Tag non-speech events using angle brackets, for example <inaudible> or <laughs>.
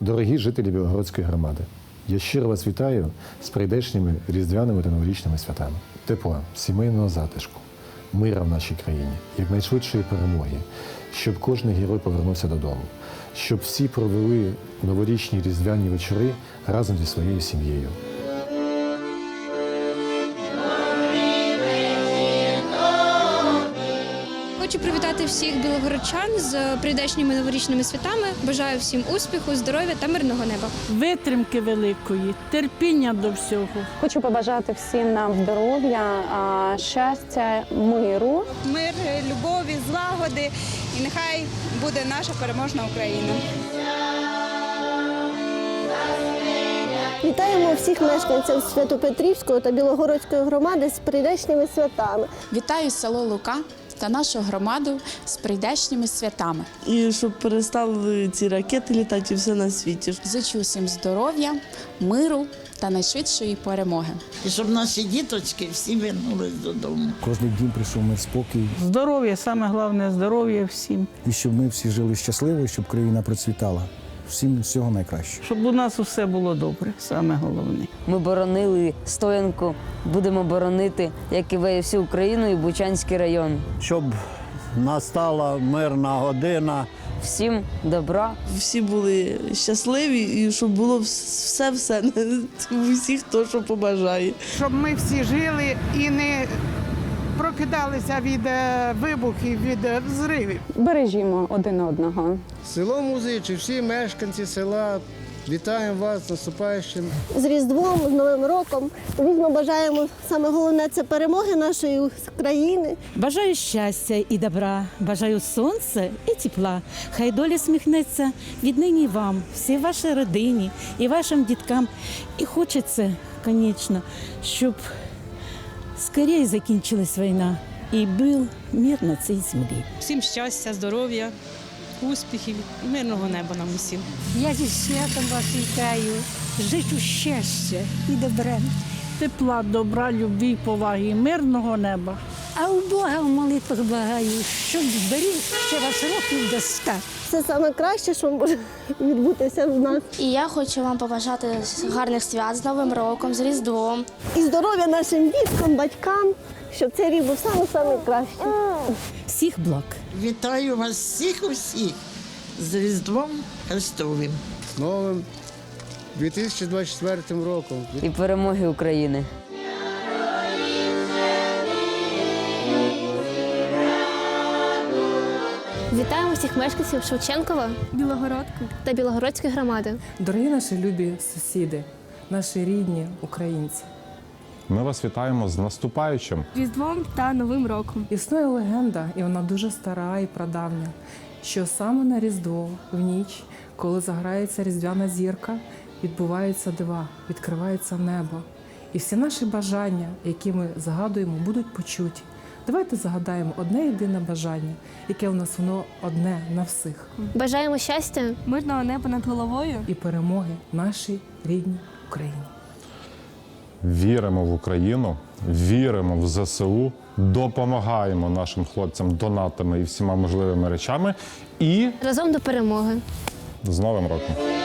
Дорогі жителі Білогородської громади, я щиро вас вітаю з прийдешніми різдвяними та новорічними святами. Тепла, сімейного затишку, мира в нашій країні, якнайшвидшої перемоги, щоб кожен герой повернувся додому, щоб всі провели новорічні різдвяні вечори разом зі своєю сім'єю. Хочу привітати всіх білогородчан з прийдешніми новорічними святами. Бажаю всім успіху, здоров'я та мирного неба. витримки великої, терпіння до всього. Хочу побажати всім нам здоров'я, щастя, миру. мир, любові, злагоди, і нехай буде наша переможна Україна. Вітаємо всіх мешканців Святопетрівської та Білогородської громади з прийдешніми святами. Вітаю село Лука та нашу громаду з прийдешніми святами. І щоб перестали ці ракети літати і все на світі. Зичу всім здоров'я, миру та найшвидшої перемоги. І щоб наші діточки всі вернулись додому. Кожний дім прийшов мир спокій, Здоров'я, саме головне здоров'я всім. і щоб ми всі жили щасливо, і щоб країна процвітала. Всім всього найкращого. Щоб у нас усе було добре, саме головне. Ми боронили стоянку, будемо боронити, як і ви, всю Україну і Бучанський район. щоб настала мирна година. Всім добра, Всі були щасливі, і щоб було все-все <laughs> у всіх, хто що побажає. Щоб ми всі жили і не прокидалися від е, вибухів, від е, взривів. Бережімо один одного. Село Музичі, всі мешканці села, вітаємо вас з наступаючим. З Різдвом, з Новим роком. Візьмо, бажаємо саме головне це перемоги нашої країни. Бажаю щастя і добра, бажаю сонця і тепла. Хай доля сміхнеться віднині вам, всій вашій родині і вашим діткам. І хочеться, звісно, щоб скоріше закінчилась війна і був мир на цій землі. Всім щастя, здоров'я, успіхів і мирного неба нам усім. Я зі святом вас вітаю, життю щастя і добре, Тепла, добра, любві, поваги, мирного неба. А у Бога в молитвах благаю, щоб зберіг ще вас років до ста. Це саме краще, що може відбутися в нас. І я хочу вам побажати гарних свят з Новим роком, з Різдвом. І здоров'я нашим діткам, батькам, щоб цей рік був саме саме краще. Всіх благ. Вітаю вас всіх усіх з Різдвом Христовим. З новим 2024 роком. і перемоги України. Вітаємо всіх мешканців Шевченкова, Білогородки та Білогородської громади. Дорогі наші любі сусіди, наші рідні українці. Ми вас вітаємо з наступаючим. Різдвом та Новим роком. Існує легенда, і вона дуже стара і прадавня, що саме на Різдво, в ніч, коли заграється різдвяна зірка, відбуваються дива, відкривається небо. І всі наші бажання, які ми загадуємо, будуть почуті. Давайте загадаємо одне єдине бажання, яке у нас воно одне на всіх, Бажаємо щастя, мирного неба над головою. і перемоги нашій рідній Україні. Віримо в Україну, віримо в ЗСУ, допомагаємо нашим хлопцям донатами і всіма можливими речами. І Разом до перемоги. з Новим роком!